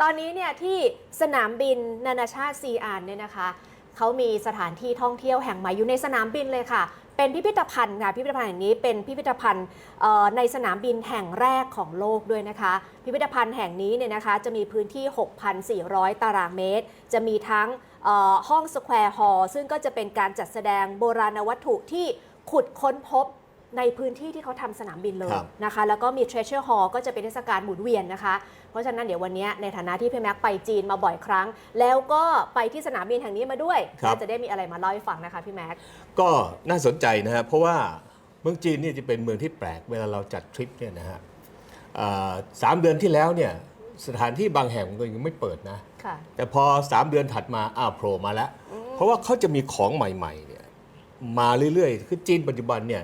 ตอนนี้เนี่ยที่สนามบินนานาชาติซีอานเนี่ยนะคะเขามีสถานที่ท่องเที่ยวแห่งใหม่อยู่ในสนามบินเลยค่ะ เป็นพิพิธภัณฑ์ค่ะ พิพิธภัณฑ์แห่งนี้เป็นพิพิธภัณฑ์ในสนามบินแห่งแรกของโลกด้วยนะคะ พิพิธภัณฑ์แห่งนี้เนี่ยนะคะจะมีพื้นที่ 6,400 ตารางเมตร จะมีทั้งห้องสแควร์ฮอลล์ซึ่งก็จะเป็นการจัดแสดงโบราณวัตถุที่ขุดค้นพบ ในพื้นที่ที่เขาทำสนามบินเลยครับนะคะ แล้วก็มี Treasure Hall ก็จะเป็นเทศกาลหมุนเวียนนะคะ เพราะฉะนั้นเดี๋ยววันนี้ในฐานะที่พี่แม็กไปจีนมาบ่อยครั้ง แล้วก็ไปที่สนามบินแห่งนี้มาด้วยครับน่าจะได้มีอะไรมาเล่าให้ฟังนะคะพี่แม็กก็น่าสนใจนะฮะเพราะว่าเมืองจีนเนี่ยจะเป็นเมืองที่แปลกเวลาเราจัดทริปเนี่ยนะฮะอ่าสามเดือนที่แล้วเนี่ยสถานที่บางแห่งมันก็ยังไม่เปิดนะค่ะแต่พอ3เดือนถัดมาอ้าวโผล่มาแล้ว เพราะว่าเขาจะมีของใหม่ๆเนี่ยมาเรื่อยๆ คือจีนปัจจุบันเนี่ย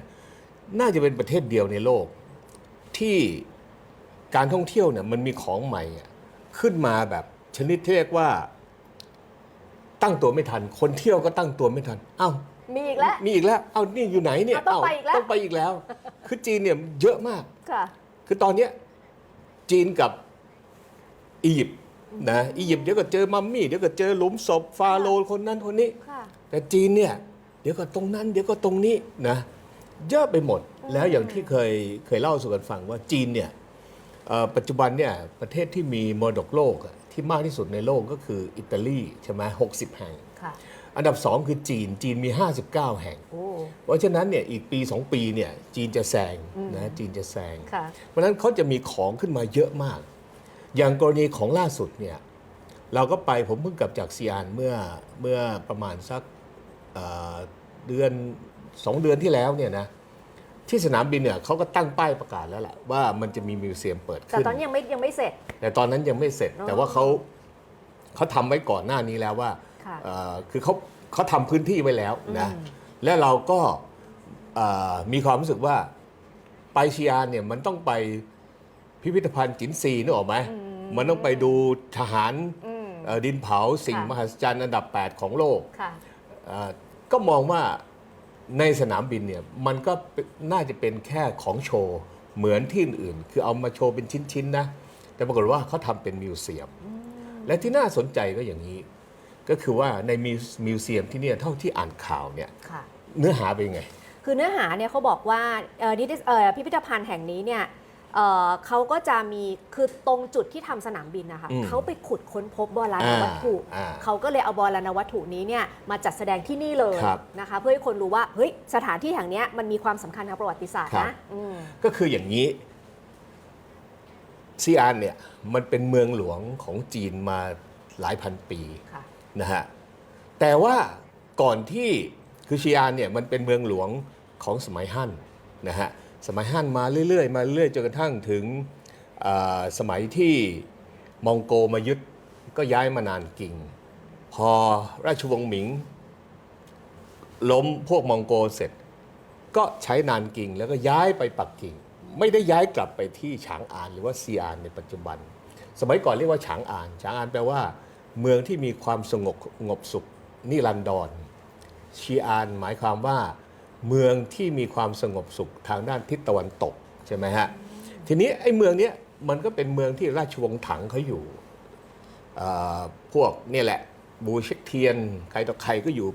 น่าจะเป็นประเทศเดียวในโลก ที่การท่องเที่ยวเนี่ยมันมีของใหม่อะขึ้นมาแบบชนิดที่เรียกว่า ตั้งตัวไม่ทัน คนเที่ยวก็ตั้งตัวไม่ทันอ้าวมีอีกแล้ว มีอีกแล้วเอานี่อยู่ไหนเนี่ยอะต้องไปอีกแล้วต้องไปอีกแล้ว คือจีนเนี่ยเยอะมากค่ะคือตอนเนี้ยจีนกับอียิปต์นะอียิปต์เดี๋ยวก็เจอมัมมี่เดี๋ยวก็เจอหลุมศพฟาโรห์คนนั้นคนนี้ค่ะแต่จีนเนี่ยเดี๋ยวก็ตรงนั้น เดี๋ยวก็ตรงนี้นะ เยอะไปหมด แล้วอย่างที่เคยเคยเล่าสู่กันฟังว่าจีนเนี่ยเอ่อปัจจุบันเนี่ยประเทศที่มีมรดกโลกอะที่มากที่สุดในโลกก็คืออิตาลีใช่ไหมหกสิบแห่งค่ะอันดับสองคือจีนจีนมี 59 แห่งโอ้เพราะฉะนั้นเนี่ยอีกปี 2 ปีเนี่ยจีนจะแซงนะจีนจะแซงค่ะเพราะฉะนั้นเขาจะมีของขึ้นมาเยอะมาก อย่างกรณีของล่าสุดเนี่ยเราก็ไปผมเพิ่งกลับจากซีอานเมื่อเมื่อประมาณสักเอ่อเดือน สองเดือนที่แล้วเนี่ยนะที่สนามบินเนี่ยเขาก็ตั้งป้ายประกาศแล้วแหละว่ามันจะมีมิวเซียมเปิดแต่ขึ้น ตอนนี้ยังไม่ยังไม่เสร็จ แต่ตอนนั้นยังไม่เสร็จอ๋อแต่ว่าเขาเขาทำไว้ก่อนหน้านี้แล้วว่าค่ะเอ่อคือเขาเขาทำพื้นที่ไว้แล้วนะ อืม และเราก็เอ่อมีความรู้สึกว่าไปชียานเนี่ยมันต้องไปพิพิธภัณฑ์จินซีนึกออกไหมมันต้องไปดูทหารอืม เอ่อดินเผาสิ่งค่ะ มหัศจรรย์อันดับ 8 ของโลก ค่ะ เอ่อก็มองว่า ในสนามบินเนี่ยมันก็เป็นน่าจะเป็นแค่ของโชว์เหมือนที่อื่นๆคือเอามาโชว์เป็นชิ้นๆนะ แต่ปรากฏว่าเขาทำเป็นมิวเซียม และที่น่าสนใจก็อย่างนี้ ก็คือว่าในมิวมิวเซียมที่เนี่ยเท่าที่อ่านข่าวเนี่ยค่ะเนื้อหาเป็นยังไง คือเนื้อหาเนี่ยเขาบอกว่าเอ่อนิติเอ่อพิพิธภัณฑ์แห่งนี้เนี่ย เอ่อเขาก็จะมีคือตรงจุดที่ทำสนามบินนะคะอืมเขาไปขุดค้นพบโบราณวัตถุ อ่าอ่าเขาก็เลยเอาโบราณวัตถุนี้เนี่ยมาจัดแสดงที่นี่เลยครับนะคะ เพื่อให้คนรู้ว่าเฮ้ยสถานที่แห่งเนี้ยมันมีความสำคัญทางประวัติศาสตร์ครันะบ อืม ก็คืออย่างนี้ซีอานเนี่ยมันเป็นเมืองหลวงของจีนมาหลายพันปี ค่ะ นะฮะแต่ว่าก่อนที่คือชีอานเนี่ยมันเป็นเมืองหลวงของสมัยฮั่นนะฮะ สมัยฮั่นมาเรื่อยๆ มาเรื่อยจนกระทั่งถึงสมัยที่มองโกมายึดก็ย้ายมานานกิ่ง พอราชวงศ์หมิง ล้มพวกมองโกเสร็จ ก็ใช้นานกิ่งแล้วก็ย้ายไปปักกิ่ง ไม่ได้ย้ายกลับไปที่ฉางอานหรือว่าซีอานในปัจจุบัน สมัยก่อนเรียกว่าฉางอานฉางอานแปลว่า เมืองที่มีความสงบสงบสุขนิรันดรชีอานหมายความว่า เมืองที่มีความสงบสุขทางด้านทิศตะวันตกใช่ไหมฮะทีนี้ไอ้เมืองเนี้ยมันก็เป็นเมืองที่ราชวงศ์ถังเขาอยู่พวกนี่แหละบูเชกเทียนใครต่อใครก็อยู่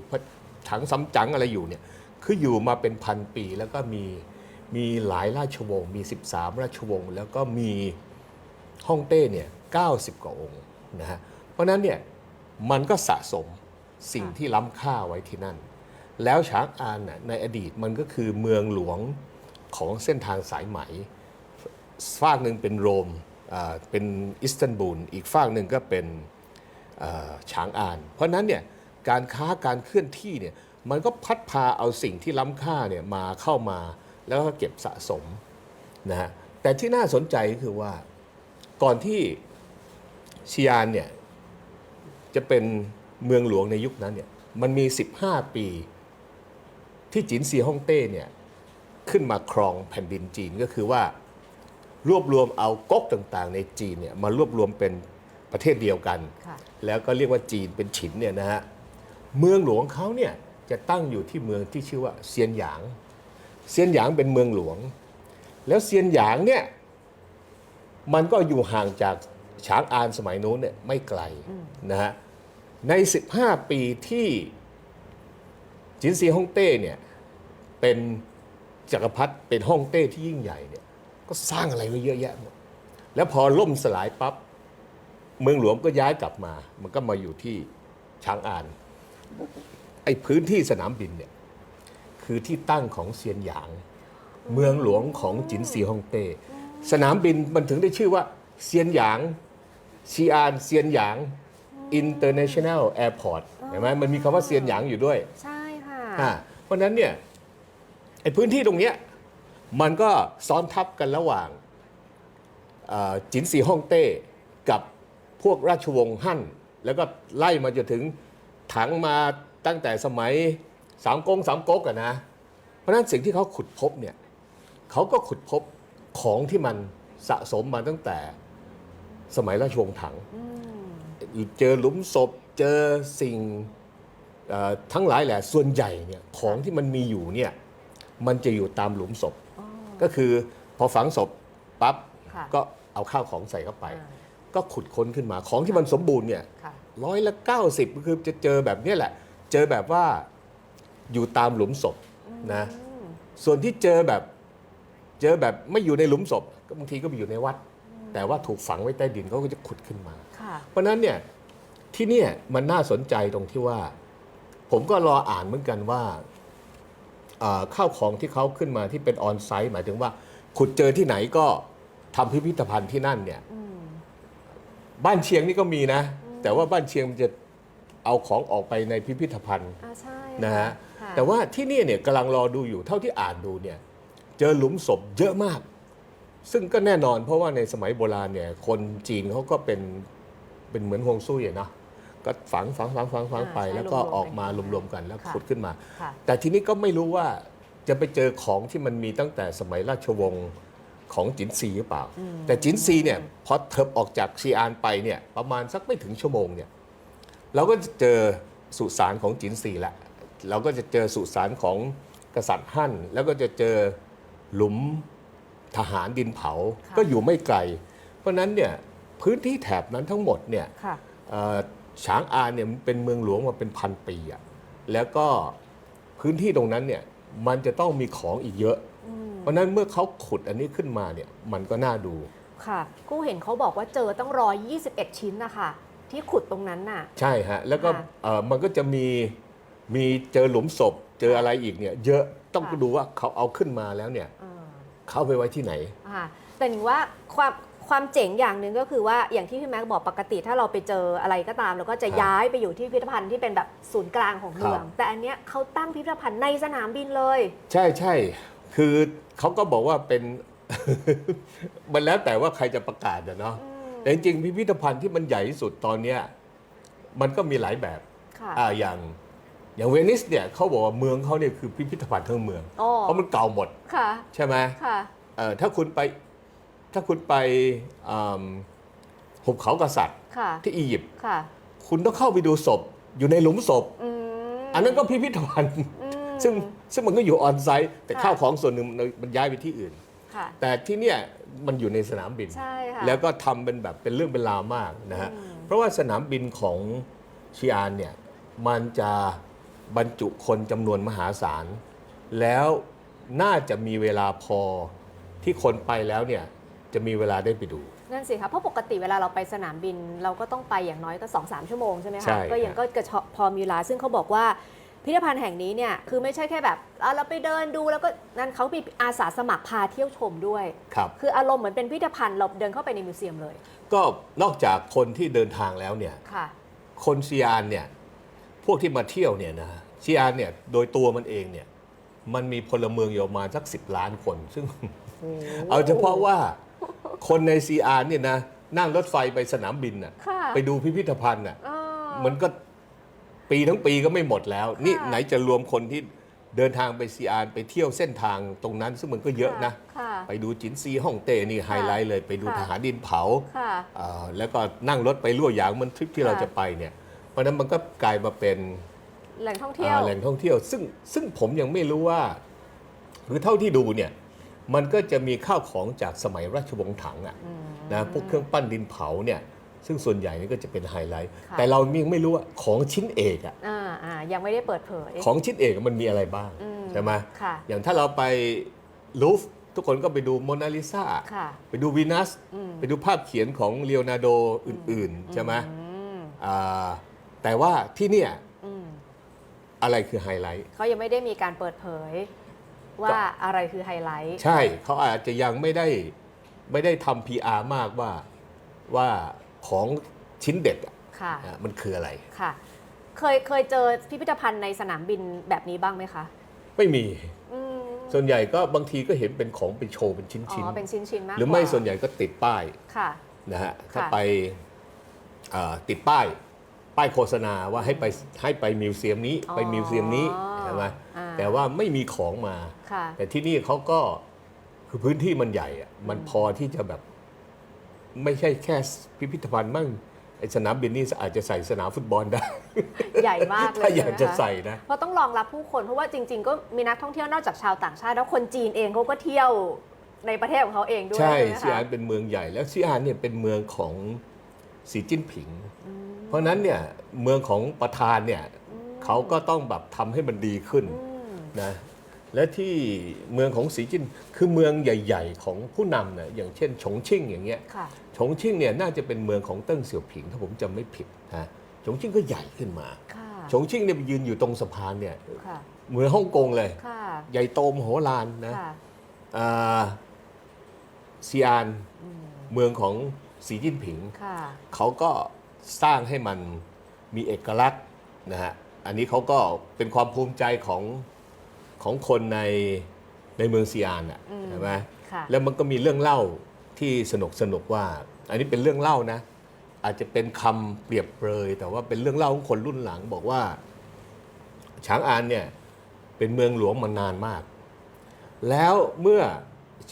ถังซัมจั๋งอะไรอยู่เนี่ยคืออยู่มาเป็นพันปีแล้วก็มีมีหลายราชวงศ์มี 13 ราชวงศ์แล้วก็มีฮ่องเต้เนี่ย90 กว่าองค์นะฮะเพราะนั้นเนี่ยมันก็สะสมสิ่งที่ล้ำค่าไว้ที่นั่น แล้วฉางอานน่ะในอดีตมันก็คือเมืองหลวงของเส้นทางสายไหมฝากหนึ่งเป็นโรมเป็นอิสตันบูล อีกฝากหนึ่งก็เป็นอ่าฉางอาน เพราะฉะนั้นเนี่ยการค้าการเคลื่อนที่เนี่ยมันก็พัดพาเอาสิ่งที่ล้ำค่าเนี่ยมาเข้ามาแล้วก็เก็บสะสมนะฮะแต่ที่น่าสนใจก็คือว่าก่อนที่ชิยานเนี่ยจะเป็นเมืองหลวงในยุคนั้นเนี่ยมันมี 15 ปี ที่จินซีฮ่องเต้เนี่ยขึ้นมาครองแผ่นดินจีนก็คือว่ารวบรวมเอาก๊กต่างๆ ในจีนเนี่ยมารวบรวมเป็นประเทศเดียวกันค่ะแล้วก็เรียกว่าจีนเป็นฉินเนี่ยนะฮะเมืองหลวงเขาเนี่ยจะตั้งอยู่ที่เมืองที่ชื่อว่าเซียนหยางเซียนหยางเป็นเมืองหลวง แล้วเซียนหยางเนี่ยมันก็อยู่ห่างจากฉางอานสมัยนู้นเนี่ยไม่ไกลอืมนะฮะใน 15 ปีที่ จินซีฮ่องเต้เนี่ยเป็นจักรพรรดิเป็นฮ่องเต้ที่ยิ่งใหญ่เนี่ยก็สร้างอะไรไว้เยอะแยะหมดแล้วพอล่มสลายปั๊บเมืองหลวงก็ย้ายกลับมา มันก็มาอยู่ที่ฉางอานไอ้พื้นที่สนามบินเนี่ยคือที่ตั้งของเซียนหยาง เมืองหลวงของจินซีฮ่องเต้สนามบินมันถึงได้ชื่อว่าเซียนหยางซีอานเซียนหยาง International Airport เห็นไหมมันมีคำว่าเซียนหยางอยู่ด้วย ใช่ เพราะฉะนั้นเนี่ยไอ้พื้นที่ตรงเนี้ยมันก็ซ้อนทับกันระหว่างเอ่อจินซีฮ่องเต้กับพวกราชวงศ์ฮั่น แล้วก็ไล่มาจนถึงถังมาตั้งแต่สมัยสามก๊กสามก๊กอะนะ เพราะฉะนั้นสิ่งที่เขาขุดพบเนี่ยเขาก็ขุดพบของที่มันสะสมมาตั้งแต่สมัยราชวงศ์ถังอืมเจอหลุมศพเจอสิ่งเอ่อ ทั้งหลายแหละส่วนใหญ่เนี่ยของที่มันมีอยู่เนี่ยมันจะอยู่ตามหลุมศพอ๋อก็คือพอฝังศพปั๊บค่ะก็เอาข้าวของใส่เข้าไปอ่าก็ขุดค้นขึ้นมาของที่มันสมบูรณ์เนี่ยค่ะร้อยละ90ก็คือจะเจอแบบเนี้ยแหละ เจอแบบว่าอยู่ตามหลุมศพนะอืมส่วนที่เจอแบบเจอแบบไม่อยู่ในหลุมศพก็บางทีก็ไปอยู่ในวัด แต่ว่าถูกฝังไว้ใต้ดินเขาก็จะขุดขึ้นมาค่ะเพราะฉะนั้นเนี่ยที่เนี่ยมันน่าสนใจตรงที่ว่า ผมก็รออ่านเหมือนกันว่าอ่าข้าวของที่เขาขึ้นมาที่เป็นออนไซต์หมายถึงว่า ขุดเจอที่ไหนก็ทำพิพิธภัณฑ์ที่นั่นเนี่ยอืมบ้านเชียงนี่ก็มีนะ แต่ว่าบ้านเชียงมันจะเอาของออกไปในพิพิธภัณฑ์อ่าใช่นะฮะค่แต่ว่าที่นี่เนี่ยกำลังรอดูอยู่เท่าที่อ่านดูเนี่ย เจอหลุมศพเยอะมาก ซึ่งก็แน่นอนเพราะว่าในสมัยโบราณเนี่ย คนจีนเขาก็เป็นเป็นเหมือนฮวงซุยอะเนาะ ก็ฝังฝังฝังฝังฝังไปอ่าใช่แล้วก็รวมๆออกมากันรวมๆกันแล้วค่ะขุดขึ้นมาค่ะแต่ทีนี้ก็ไม่รู้ว่าจะไปเจอของที่มันมีตั้งแต่สมัยราชวงศ์ของจินซีหรือเปล่าอืมแต่จินซีเนี่ยพอเถิบออกจากซีอานไปเนี่ยประมาณสักไม่ถึงชั่วโมงเนี่ยเราก็จะเจอสุสานของจินซีละเราก็จะเจอสุสานของกษัตริย์ฮั่นแล้วก็จะเจอหลุมทหารดินเผาค่ะก็อยู่ไม่ไกล เพราะฉะนั้นเนี่ยพื้นที่แถบนั้นทั้งหมดเนี่ยค่ะเอ่อ ฉางอานเนี่ยมันเป็นเมืองหลวงมาเป็นพันปีอะแล้วก็พื้นที่ตรงนั้นเนี่ยมันจะต้องมีของอีกเยอะอืมเพราะฉะนั้นเมื่อเขาขุดอันนี้ขึ้นมาเนี่ยมันก็น่าดูค่ะกูเห็นเขาบอกว่าเจอตั้งร้อยยี่สิบเอ็ดชิ้นนะคะที่ขุดตรงนั้นน่ะ ใช่ฮะ แล้วก็ค่ะเอ่อมันก็จะมีมีเจอหลุมศพ เจออะไรอีกเนี่ย เยอะต้องค่ะ ดูว่าเขาเอาขึ้นมาแล้วเนี่ย อ่า เขาเอาไปไว้ที่ไหนค่ะแต่หนิงว่าความ ความเจ๋งอย่างหนึ่งก็คือว่าอย่างที่พี่แม็กบอกปกติถ้าเราไปเจออะไรก็ตาม เราก็จะครับย้ายไปอยู่ที่พิพิธภัณฑ์ที่เป็นแบบศูนย์กลางของเมืองครับแต่อันเนี้ยเขาตั้งพิพิธภัณฑ์ในสนามบินเลย ใช่ใช่คือเขาก็บอกว่าเป็น มันแล้วแต่ว่าใครจะประกาศอะเนาะอืมแต่จริงๆพิพิธภัณฑ์ที่มันใหญ่ที่สุดตอนเนี้ยมันก็มีหลายแบบค่ะอ่าอย่างอย่างเวนิสเนี่ยเขาบอกว่าเมืองเขาเนี่ยคือพิพิธภัณฑ์ทั้งเมืองอ๋อเพราะมันเก่าหมดค่ะใช่ไหมค่ะเอ่อถ้าคุณไป ถ้าคุณไปอืมหุบเขากษัตริย์ค่ะที่อียิปต์ค่ะคุณต้องเข้าไปดูศพอยู่ในหลุมศพอืมอันนั้นก็พิพิธภัณฑ์อืมซึ่งซึ่งมันก็อยู่ออนไซต์แต่ค่ะข้าวของส่วนหนึ่งมันมันย้ายไปที่อื่นค่ะแต่ที่เนี่ยมันอยู่ในสนามบินใช่ค่ะแล้วก็ทำเป็นแบบเป็นเรื่องเป็นราวมากนะฮะอืมเพราะว่าสนามบินของชิอานเนี่ยมันจะบรรจุคนจำนวนมหาศาล แล้วน่าจะมีเวลาพอที่คนไปแล้วเนี่ย จะมีเวลาได้ไปดู นั่นสิคะเพราะปกติเวลาเราไปสนามบิน เราก็ต้องไปอย่างน้อยก็2อสชั่วโมงใช่ไหมใช่คะก็ยังครับก็กระเชาะพอมีเวลาซึ่งเขาบอกว่าพิพิธภัณฑ์แห่งนี้เนี่ยคือไม่ใช่แค่แบบอะเราไปเดินดูแล้วก็นั่นเขามีอาสาสมัครพาเที่ยวชมด้วยครับ คืออารมณ์เหมือนเป็นพิพิธภัณฑ์เราเดินเข้าไปในมิวเซียมเลยก็นอกจากคนที่เดินทางแล้วเนี่ยค่ะ คนซีอานเนี่ยพวกที่มาเที่ยวเนี่ยนะซีอานเนี่ยโดยตัวมันเองเนี่ยมันมีพลเมืองอยู่ประมาณสักสิบล้านคน ซึ่ง เอาเฉพาะว่า คนในซีอานเนี่ยนะนั่งรถไฟไปสนามบินน่ะค่ะไปดูพิพิธภัณฑ์น่ะอ่ามันก็ปีทั้งปีก็ไม่หมดแล้ว นี่ค่ะ ไหนจะรวมคนที่เดินทางไปซีอานไปเที่ยวเส้นทางตรงนั้น ซึ่งมันก็เยอะนะ ค่ะ ไปดูจินซีฮ่องเต้นี่ไฮไลท์เลยไปดูค่ะ ทหารดินเผาค่ะ เอ่อแล้วก็นั่งรถไปลั่วหยางเหมันทริปที่เราค่ะ จะไปเนี่ยเพราะฉะนั้นมันก็กลายมาเป็นแหล่งท่องเที่ยว อ่าแหล่งท่องเที่ยว ซึ่งซึ่งผมยังไม่รู้ว่า หรือเท่าที่ดูเนี่ย มันก็จะมีข้าวของจากสมัยราชวงศ์ถังอะอืมนะพวกเครื่องปั้นดินเผาเนี่ยซึ่งส่วนใหญ่นี่ก็จะเป็นไฮไลท์ค่ะแต่เรายังไม่รู้ว่าของชิ้นเอกอะอ่าอ่ายังไม่ได้เปิดเผย ของชิ้นเอกมันมีอะไรบ้างอืมใช่ไหมค่ะอย่างถ้าเราไปลูฟทุกคนก็ไปดูโมนาลิซาค่ะไปดูวีนัสอืมไปดูภาพเขียนของเลโอนาร์โดอื่น ๆ ใช่ไหมอืมอ่าแต่ว่าที่เนี่ยอืมอะไรคือไฮไลท์เขายังไม่ได้มีการเปิดเผย ว่าอะไรคือไฮไลท์ ใช่เขาอาจจะยังไม่ได้ไม่ได้ทำ PR มากว่าว่าของชิ้นเด็ดอะค่ะอะมันคืออะไรค่ะ เคยเคยเจอพิพิธภัณฑ์ในสนามบินแบบนี้บ้างไหมคะ ไม่มีอืมส่วนใหญ่ก็บางทีก็เห็นเป็นของเป็นโชว์เป็นชิ้นอ๋ชิ้นอเป็นชิ้นชิ้นๆมากหรือไม่กว่าส่วนใหญ่ก็ติดป้ายค่ะนะฮะถ้าค่ะไปอ่าติดป้าย ป้ายโฆษณาว่าให้ไปให้ไปมิวเซียมนี้อ๋อไปมิวเซียมนี้ใช่ไหมอ่า แต่ว่าไม่มีของมาค่ะแต่ที่นี่เขาก็คือพื้นที่มันใหญ่อะมันพอที่จะแบบ ไม่ใช่แค่พิพิธภัณฑ์มั่งไอสนามบินนี่อาจจะใส่สนามฟุตบอลได้ ใหญ่มากเลยถ้าอยากจะช่ไหมคใส่นะเพราะต้องรองรับผู้คนเพราะว่าจริง ๆ ก็มีนักท่องเที่ยวนอกจากชาวต่างชาติ แล้วคนจีนเองเขาก็เที่ยวในประเทศของเขาเองด้วยใช่ไหมซีอานคะเป็นเมืองใหญ่แล้วซีอานเนี่ยเป็นเมืองของสีจิ้นผิง เพราะฉะนั้นเนี่ยเมืองของประธานเนี่ยเขาก็ต้องแบบทำให้มันดีขึ้นอืม นะและที่เมืองของสีจิ้นคือเมืองใหญ่ ๆ ของผู้นำนะอย่างเช่นฉงชิ่งอย่างเงี้ยค่ะฉงชิ่งเนี่ยน่าจะเป็นเมืองของเติ้งเสี่ยวผิงถ้าผมจำไม่ผิดนะฉงชิ่งก็ใหญ่ขึ้นมาค่ะฉงชิ่งเนี่ยไปยืนอยู่ตรงสะพานเนี่ยค่ะเหมือนฮ่องกงเลยค่ะใหญ่โตมโหฬารนะค่ะอ่าซีอานอืมเมืองของสีจิ้นผิงค่ะเขาก็สร้างให้มันมีเอกลักษณ์นะฮะอันนี้เขาก็เป็นความภูมิใจของ ของคนในในเมืองซีอานอะอืมใช่ไหมค่ะแล้วมันก็มีเรื่องเล่าที่สนุกสนุกว่า อันนี้เป็นเรื่องเล่านะ อาจจะเป็นคำเปรียบเปรย แต่ว่าเป็นเรื่องเล่าของคนรุ่นหลังบอกว่าฉางอานเนี่ยเป็นเมืองหลวงมานานมาก แล้วเมื่อ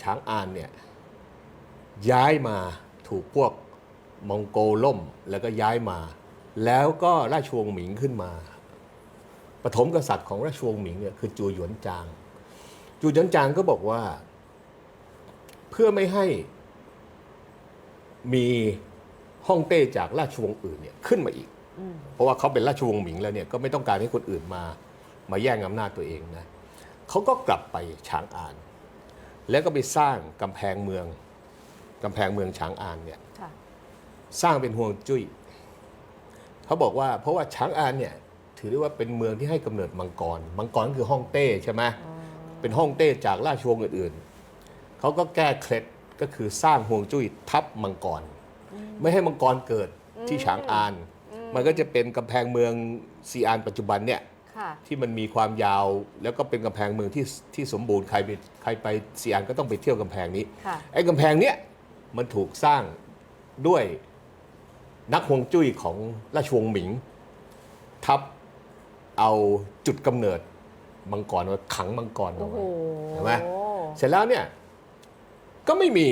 ฉางอานเนี่ยย้ายมาถูกพวกมองโกล่มแล้วก็ย้ายมา แล้วก็ราชวงศ์หมิงขึ้นมา ปฐมกษัตริย์ของราชวงศ์หมิงเนี่ยคือจูหยวนจาง จูหยวนจางก็บอกว่า เพื่อไม่ให้มีฮ่องเต้จากราชวงศ์อื่นเนี่ยขึ้นมาอีกอืมเพราะว่าเขาเป็นราชวงศ์หมิงแล้วเนี่ยก็ไม่ต้องการให้คนอื่นมามาแย่งอำนาจตัวเองนะเขาก็กลับไปฉางอาน แล้วก็ไปสร้างกำแพงเมืองกำแพงเมืองฉางอานเนี่ยค่ะสร้างเป็นห่วงจุ้ยเขาบอกว่าเพราะว่าฉางอานเนี่ย ถือได้ว่าเป็นเมืองที่ให้กำเนิดมังกร มังกรคือฮ่องเต้ใช่ไหมอ๋อเป็นฮ่องเต้จากราชวงศ์อื่นๆ เขาก็แก้เคล็ดก็คือสร้างห่วงจุ้ยทับมังกร ไม่ให้มังกรเกิดที่ฉางอาน มันก็จะเป็นกำแพงเมืองซีอานปัจจุบันเนี่ยค่ะที่มันมีความยาวแล้วก็เป็นกำแพงเมืองที่ที่สมบูรณ์ใครไปใครไปซีอานก็ต้องไปเที่ยวกำแพงนี้ค่ะไอ้กำแพงเนี้ยมันถูกสร้างด้วยนักฮวงจุ้ยของราชวงศ์หมิง ทับ เอาจุดกำเนิดมังกรไว้ขังมังกรโอ้เอาโหไว้ เห็นไหม เสร็จแล้วเนี่ยก็ไม่มี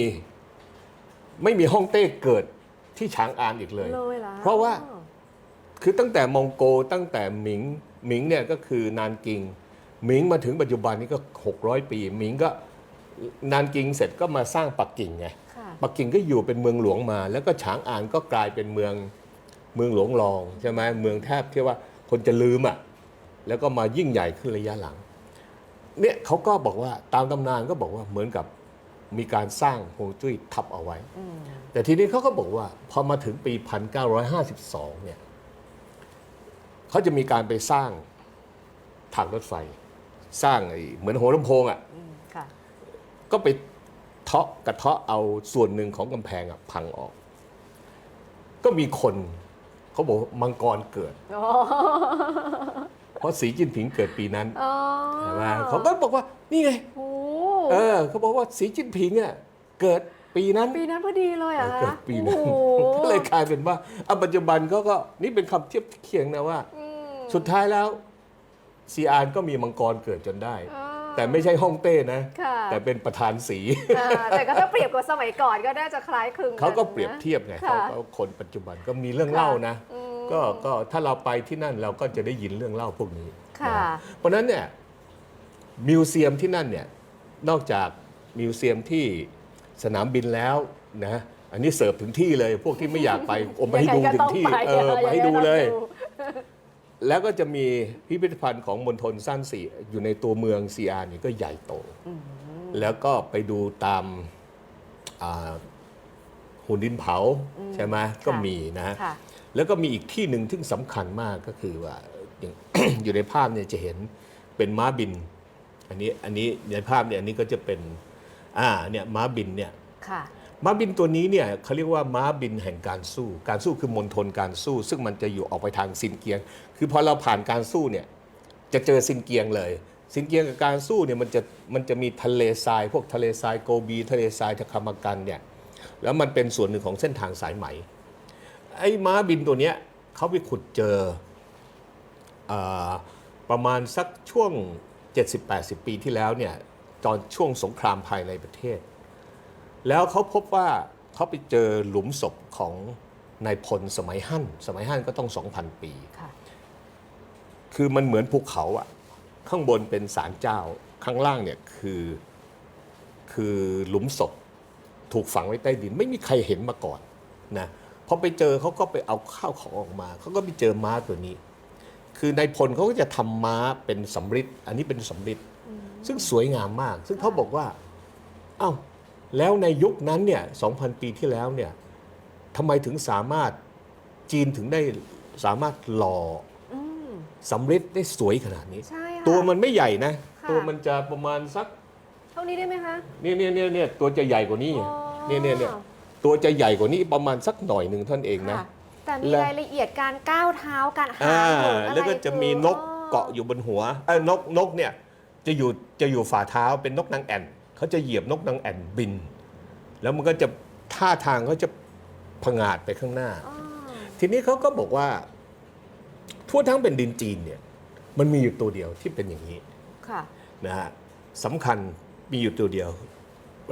ไม่มีฮ่องเต้เกิดที่ฉางอานอีกเลย เลยเหรอเพราะว่า คือตั้งแต่มองโกตั้งแต่หมิงหมิงเนี่ยก็คือนานกิงหมิงมาถึงปัจจุบันนี้ก็ 600 ปีหมิงก็นานกิงเสร็จก็มาสร้างปักกิ่งไงค่ะ ปักกิ่งก็อยู่เป็นเมืองหลวงมา แล้วก็ฉางอานก็กลายเป็นเมืองเมืองหลวงรองใช่ไหมเมืองแทบที่ว่าคนจะลืมอะ แล้วก็มายิ่งใหญ่ขึ้นระยะหลัง เนี่ยเขาก็บอกว่าตามตำนานก็บอกว่าเหมือนกับมีการสร้างฮวงจุ้ยทับเอาไว้อืมแต่ทีนี้เขาก็บอกว่า พอมาถึงปี 1952 เนี่ยเขาจะมีการไปสร้างทางรถไฟ สร้างไอ้เหมือนหัวลำโพงอะอืมค่ะก็ไปเทาะกระเทาะเอาส่วนหนึ่งของกำแพงอะพังออก ก็มีคนเขาบอกว่ามังกรเกิดอ๋อ เพราะสีจิ้นผิงเกิดปีนั้นอ๋อใช่ไหมเขาก็บอกว่านี่ไงโอ้เออเขาบอกว่าสีจิ้นผิงอะเกิดปีนั้น ปีนั้นพอดีเลยเหรอะเกิดปีนั้นโอ้โหก็เลยกลายเป็นว่าอะปัจจุบันก็ก็นี่เป็นคำเทียบเคียงนะว่าอืมสุดท้ายแล้วซีอานก็มีมังกรเกิดจนได้อ่าแต่ไม่ใช่ฮ่องเต้นะ ค่ะ แต่เป็นประธานสีอ่าแต่ก็ถ้าเปรียบกับสมัยก่อนก็น่าจะคล้ายคลึงนเขาก็เปรียบเทียบไงค่ะ เขาก็คนปัจจุบันก็มีเรื่องเล่านะ อืม ก็ก็ถ้าเราไปที่นั่นเราก็จะได้ยินเรื่องเล่าพวกนี้ค่ะ นะเพราะฉะนั้นเนี่ยมิวเซียมที่นั่นเนี่ยนอกจากมิวเซียมที่สนามบินแล้วนะอันนี้เสิร์ฟถึงที่เลย พวกที่ไม่อยากไปอมมาให้ดูยังไงก็ถึต้องงที่ไปเออมาให้ดูเลยงไงก็ต้องดูแล้วก็จะมีพิพิธภัณฑ์ของมณฑลซ่านสีอยู่ในตัวเมืองซีอาร์นี่ก็ใหญ่โต แล้วก็ไปดูตามอ่าหุ่นดินเผาใช่ไหมก็มีนะ ค่ะ แล้วก็มีอีกที่หนึ่งที่สำคัญมากก็คือว่าอย่างอยู่ในภาพเนี่ยจะเห็นเป็นม้าบิน อันนี้อันนี้ในภาพเนี่ยอันนี้ก็จะเป็นอ่าเนี่ยม้าบินเนี่ยค่ะม้าบินตัวนี้เนี่ยเขาเรียกว่าม้าบินแห่งการสู้ การสู้คือมณฑลการสู้ ซึ่งมันจะอยู่ออกไปทางซินเกียง คือพอเราผ่านการสู้เนี่ยจะเจอซินเกียงเลย ซินเกียงกับการสู้เนี่ยมันจะมันจะมีทะเลทราย พวกทะเลทรายโกบี ทะเลทรายทะคามากันเนี่ยแล้วมันเป็นส่วนหนึ่งของเส้นทางสายไหม ไอ้ม้าบินตัวเนี้ยเขาไปขุดเจออาประมาณสักช่วง 70-80 ปีที่แล้วเนี่ยตอนช่วงสงครามภายในประเทศ แล้วเขาพบว่าเขาไปเจอหลุมศพของนายพลสมัยหั่น สมัยหั่นก็ต้อง 2,000 ปีค่ะคือมันเหมือนภูเขาอะข้างบนเป็นศาลเจ้า ข้างล่างเนี่ยคือคือหลุมศพถูกฝังไว้ใต้ดิน ไม่มีใครเห็นมาก่อนนะ พอไปเจอเขาก็ไปเอาข้าวของออกมา เขาก็ไปเจอม้าตัวนี้ คือนายพลเขาก็จะทำม้าเป็นสำริดอันนี้เป็นสำริดซึ่งสวยงามมาก ซึ่งเขาบอกว่าเอ้าแล้วในยุคนั้นเนี่ย2,000 ปีที่แล้วเนี่ยทำไมถึงสามารถจีนถึงได้สามารถหล่ออืมสำริดได้สวยขนาดนี้ใช่ค่ะตัวมันไม่ใหญ่นะค่ะตัวมันจะประมาณสัก เท่านี้ได้ไหมคะ เนี่ยเนี่ยเนี่ยเนี่ยตัวจะใหญ่กว่านี้อ๋อเนี่ยเนี่ยเนี่ย ตัวจะใหญ่กว่านี้ประมาณสักหน่อยหนึ่งท่านเองนะ ค่ะแต่มีแล้วรายละเอียดการก้าวเท้าการหาอ่าเหินอะไรแล้วก็จะมีนกคือเกาะอยู่บนหัวเอ้ยนกนกเนี่ยจะอยู่จะอยู่ฝ่าเท้าเป็นนกนางแอ่นเขาจะเหยียบนกนางแอ่นบิน แล้วมันก็จะท่าทางเขาจะผงาดไปข้างหน้า อ๋อทีนี้เขาก็บอกว่า ทั่วทั้งเป็นดินจีนเนี่ยมันมีอยู่ตัวเดียวที่เป็นอย่างนี้ค่ะ นะฮะสำคัญมีอยู่ตัวเดียว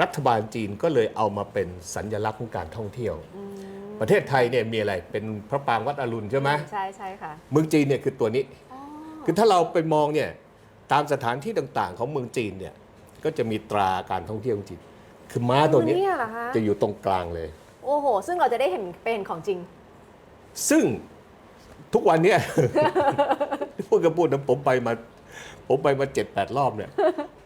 รัฐบาลจีนก็เลยเอามาเป็นสัญลักษณ์ของการท่องเที่ยวอืมประเทศไทยเนี่ยมีอะไรเป็นพระปรางวัดอรุณใช่ไหมใช่ใช่ค่ะเมืองจีนเนี่ยคือตัวนี้อ๋อคือถ้าเราไปมองเนี่ยตามสถานที่ต่างๆ ของเมืองจีนเนี่ยก็จะมีตราการท่องเที่ยวของจีนคือม้าตัวนี้เนี่ยเหรอคะจะอยู่ตรงกลางเลย โอ้โห ซึ่งเราจะได้เห็นเป็นของจริง ซึ่งทุกวันเนี้ยพูดกับพูดนะผมไปมา ผมไปมาเจ็ดแปดรอบเนี่ย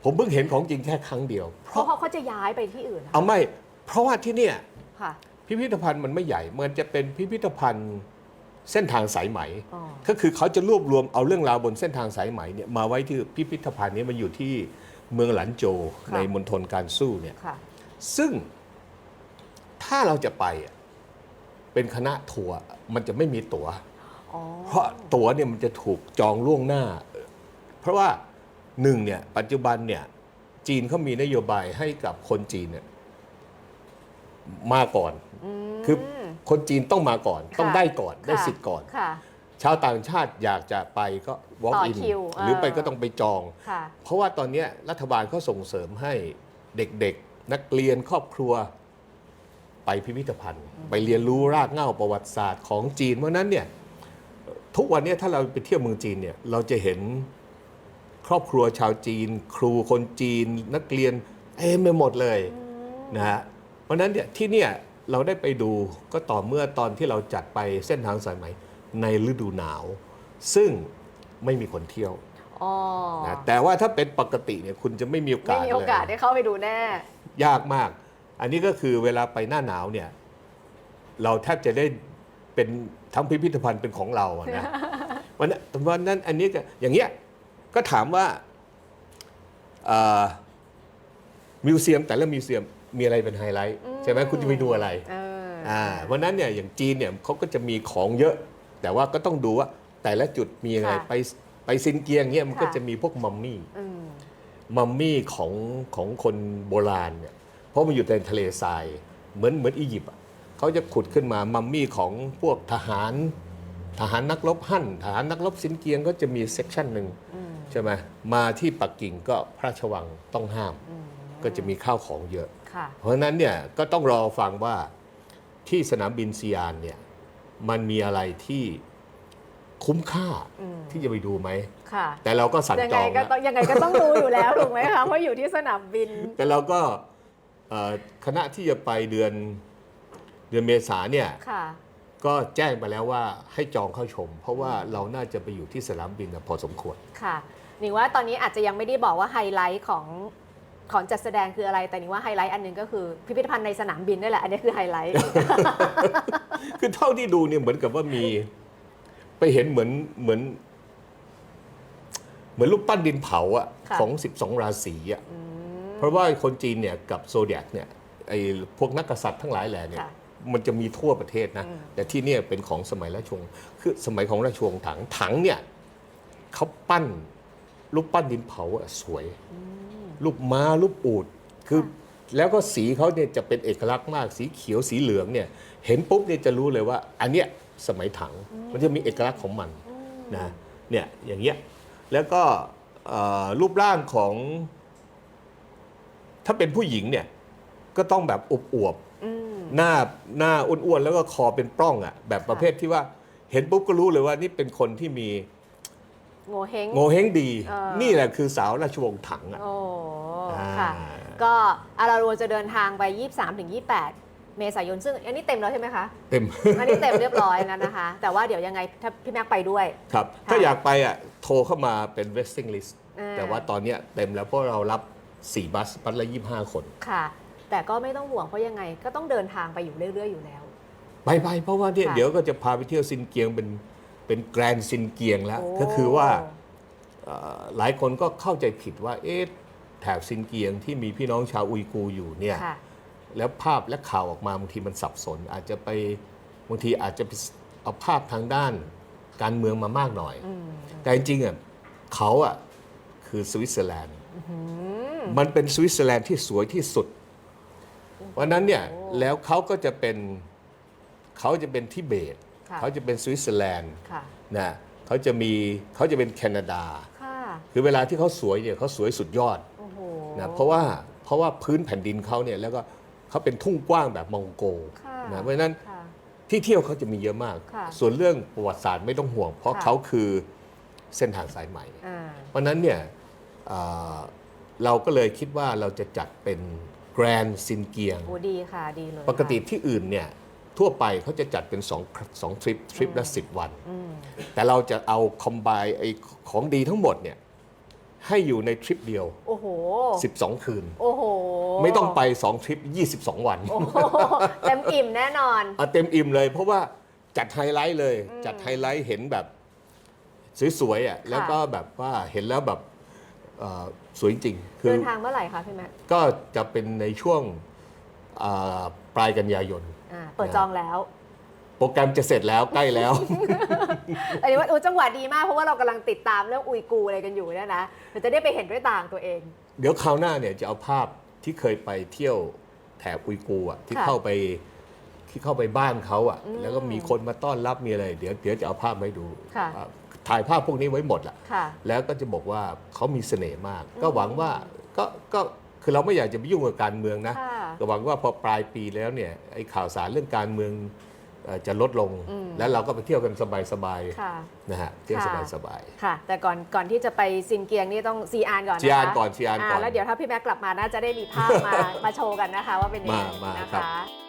ผมเพิ่งเห็นของจริงแค่ครั้งเดียว เพเพราะราะเขาเขาจะย้ายไปที่อื่นเอาไม่เพราะว่าที่เนี่ยค่ะพิพิธภัณฑ์มันไม่ใหญ่มันจะเป็นพิพิธภัณฑ์เส้นทางสายไหม อ๋อก็คือเขาจะรวบรวมเอาเรื่องราวบนเส้นทางสายไหมเนี่ยมาไว้ที่พิพิธภัณฑ์นี้มันอยู่ที่เมืองหลันโจวค่ะในมณฑลการสู้เนี่ย ค่ะ ซึ่งถ้าเราจะไปอะเป็นคณะทัวร์มันจะไม่มีตั๋ว อ๋อเพราะตั๋วเนี่ยมันจะถูกจองล่วงหน้า เพราะว่า หนึ่งเนี่ยปัจจุบันเนี่ยจีนเขามีนโยบายให้กับคนจีนเนี่ยมาก่อนมคือคนจีนต้องมาก่อนค่ะต้องได้ก่อนได้ค่ะสิทธิ์ก่อนค่ะชาวต่างชาติอยากจะไปก็ walk ต่อ in คิวหรือไปเออก็ต้องไปจองค่ะเพราะว่าตอนเนี้ยรัฐบาลเขาส่งเสริมให้เด็กๆ นักเรียนครอบครัวไปพิพิธภัณฑ์ ไปเรียนรู้รากเหง้าประวัติศาสตร์ของจีน เพราะฉะนั้นเนี่ยทุกวันเนี้ยถ้าเราไปเที่ยวเมืองจีนเนี่ยเราจะเห็น ครอบครัวชาวจีน ครูคนจีน นักเรียนเต็มไปหมดเลยนะฮะเพราะฉะนั้นเนี่ยที่เนี่ยเราได้ไปดูก็ต่อเมื่อตอนที่เราจัดไปเส้นทางสายไหมในฤดูหนาว ซึ่งไม่มีคนเที่ยวอ๋อนะแต่ว่าถ้าเป็นปกติเนี่ยคุณจะไม่มีโอกาไม่สมีโอกาสเลได้ยเข้าไปดูแน่ ยากมาก อันนี้ก็คือเวลาไปหน้าหนาวเนี่ย เราแทบจะได้เป็นทั้งพิพิธภัณฑ์เป็นของเราอะนะวันนั้นวันนั้นอันนี้ก็อย่างเงี้ย ก็ถามว่าเอ่อมิวเซียมแต่ละมิวเซียมมีอะไรเป็นไฮไลท์อืมใช่ไหมคุณจะไปดูอะไรเออออ่าวันนั้นเนี่ยอย่างจีนเนี่ยเขาก็จะมีของเยอะ แต่ว่าก็ต้องดูว่าแต่ละจุดมียังไงไปไปซินเกียงเนี่ยมันก็จะมีพวกมัมมี่อืมมัมมี่ของของคนโบราณเนี่ยเพราะมันอยู่ในทะเลทรายเหมือนเหมือนอียิปต์อะเขาจะขุดขึ้นมามัมมี่ของพวกทหาร ทหารนักรบฮั่นทหารนักรบซินเกียงก็จะมีเซกชันหนึ่งอืม ใช่ไหมมาที่ปักกิ่งก็พระราชวังต้องห้าม อืมก็จะมีข้าวของเยอะ ค่ะเพราะฉะนั้นเนี่ยก็ต้องรอฟังว่าที่สนามบินซียานเนี่ยมันมีอะไรที่คุ้มค่าอืมที่จะไปดูไหม ค่ะแต่เราก็สั่นยังจไงองก็นะต้องยังไงก็ต้องดูอยู่แล้วถูกไหมคะเพราะอยู่ที่สนามบิน แต่เราก็เอ่อคณะที่จะไปเดือนเดือนเมษาเนี่ยค่ะ ก็แจ้งไปแล้วว่าให้จองเข้าชม เพราะว่าเราน่าจะไปอยู่ที่สนามบินน่ะพอสมควรค่ะนี่ว่าตอนนี้อาจจะยังไม่ได้บอกว่าไฮไลท์ของของจัดแสดงคืออะไร แต่นี่ว่าไฮไลท์อันหนึงก็คือพิพิธภัณฑ์ในสนามบินนี่แหละ อันนี้คือไฮไลท์ คือเท่าที่ดูเนี่ยเหมือนกับว่ามี ไปเห็นเหมือนเหมือน เหมือนรูปปั้นดินเผาอะค่ะของ 12 ราศีอะเพราะว่าคนจีนเนี่ยกับโซเดียกเนี่ยไอ้พวกนักกษัตริย์ทั้งหลายแหล่เนี่ยค่ะ มันจะมีทั่วประเทศนะอืมแต่ที่เนี่ยเป็นของสมัยราชวงศ์คือสมัยของราชวงศ์ถังถังเนี่ยเขาปั้นรูปปั้นดินเผาอะสวยรูปม้ารูปอูดคือแล้วก็สีเขาเนี่ยจะเป็นเอกลักษณ์มากสีเขียวสีเหลืองเนี่ยเห็นปุ๊บเนี่ยจะรู้เลยว่า อันเนี้ยสมัยถังมันจะมีเอกลักษณ์ของมันนะเนี่ยอย่างเงี้ยแล้วก็เอ่อรูปร่างของ ถ้าเป็นผู้หญิงเนี่ยก็ต้องแบบอวบอวบๆอืม หน้าหน้าอ้วนๆแล้วก็คอเป็นปล้องอะ่ะ แบบประเภทที่ว่าเห็นปุ๊บก็รู้เลยว่านี่เป็นคนที่มีโงเฮงโงเฮงดีเออนี่แหละคือสาวราชวงศ์ถังอะ่ะโอ้อ่าค่ะ ก็อารารัวจะเดินทางไป 23ถึง28เมษายนซึ่งอันนี้เต็มแล้วใช่ไหมคะเต็มอันนี้เต็มเรียบร้อยแล้วนะคะ แต่ว่าเดี๋ยวยังไงถ้าพี่แม็กไปด้วย ครับค่ะถ้าอยากไปอะโทรเข้ามาเป็น waiting list อ่าแต่ว่าตอนเนี้ยเต็มแล้วเพราะเรารับ 4 บัส บัสละ 25 คนค่ะ แต่ก็ไม่ต้องห่วงเพราะยังไงก็ต้องเดินทางไปอยู่เรื่อย ๆ อยู่แล้ว ไปไปเพราะว่าเนี่ยค่ะ เดี๋ยวก็จะพาไปเที่ยวซินเกียงเป็นเป็นแกรนซินเกียงแล้วโอ้ก็คือว่าเอ่อหลายคนก็เข้าใจผิดว่าเอ๊ะแถบซินเกียงที่มีพี่น้องชาวอุยกูร์อยู่เนี่ย ค่ะ แล้วภาพและข่าวออกมาบางทีมันสับสน อาจจะไปบางทีอาจจะไปเอาภาพทางด้านการเมืองมามากหน่อย อืมแต่จริงๆอะเขาอะคือสวิตเซอร์แลนด์ อืม มันเป็นสวิตเซอร์แลนด์ที่สวยที่สุด วันนั้นเนี่ยโอ้แล้วเขาก็จะเป็นเขาจะเป็นทิเบตค่ะเขาจะเป็นสวิตเซอร์แลนด์ค่ะนะเขาจะมีเขาจะเป็นแคนาดาค่ะคือเวลาที่เขาสวยเนี่ยเขาสวยสุดยอดโอ้โหนะเพราะว่าเพราะว่าพื้นแผ่นดินเขาเนี่ยแล้วก็เขาเป็นทุ่งกว้างแบบมองโกค่ะนะเพราะฉะนั้นค่ะที่เที่ยวเขาจะมีเยอะมากค่ะส่วนเรื่องประวัติศาสตร์ไม่ต้องห่วง เพราะค่ะเขาคือเส้นทางสายใหม่อ่าเพราะฉะนั้นเนี่ยเอ่อเราก็เลยคิดว่าเราจะจัดเป็น แกรนซินเกียง โอ้ดีค่ะดีเลยปกติค่ะที่อื่นเนี่ยทั่วไปเขาจะจัดเป็น2งทริป ทริปละ 10 วัน อืมแต่เราจะเอาคอมไบไอของดีทั้งหมดเนี่ยให้อยู่ในทริปเดียว โอ้โห12 คืน โอ้โหไม่ต้องไป 2 ทริป 22 วัน โอ้โหเต็มอิ่มแน่นอน เอาเต็มอิ่มเลยเพราะว่าจัดไฮไลท์เลยจัดไฮไลท์เห็นแบบสวยๆอะแล้วก็แบบว่าเห็นแล้วแบบเอ่อ สวยจริงคืเดิอนทางเมื่อไหร่คะพี่แม็กก็จะเป็นในช่วงอ่าปลายกันยายน อ่าเปิดจองแล้ว โปรแกรมจะเสร็จแล้วใกล้แล้ว อันนี้ว่าอุยจังหวะดีมากเพราะว่าเรากำลังติดตามเรื่องอุยกูร์อะไรกันอยู่เนี่ยนะเราจะได้ไปเห็นด้วยตาของตัวเอง เดี๋ยวคราวหน้าเนี่ยจะเอาภาพที่เคยไปเที่ยวแถบอุยกูร์อะที่ค่ะเข้าไป ที่เข้าไปบ้านเขาอะอืมแล้วก็มีคนมาต้อนรับมีอะไร เดี๋ยวเดี๋ยวจะเอาภาพมาให้ดูค่ะอ่าถ่ายภาพพวกนี้ไว้หมดแหละค่ะแล้วก็จะบอกว่าเขามีเสน่ห์มาก ก็หวังว่าก็ก็คือเราไม่อยากจะไปยุ่งกับการเมืองนะค่ะ ก็หวังว่าพอปลายปีแล้วเนี่ยไอ้ข่าวสารเรื่องการเมืองเอ่อจะลดลง อืม แล้วเราก็ไปเที่ยวกันสบายค่ะ ๆนะฮะเที่ยวค่ะ สบายค่ะ แต่ก่อนก่อนที่จะไปซินเกียงนี่ต้องซีอานก่อนๆนะคะซีอานก่อนซีอานก่อน แล้วเดี๋ยวถ้าพี่แม็กกลับมาน่าจะได้มีภาพมา มาโชว์กันนะคะ ว่าเป็นยังไงมามานะครัคะ บ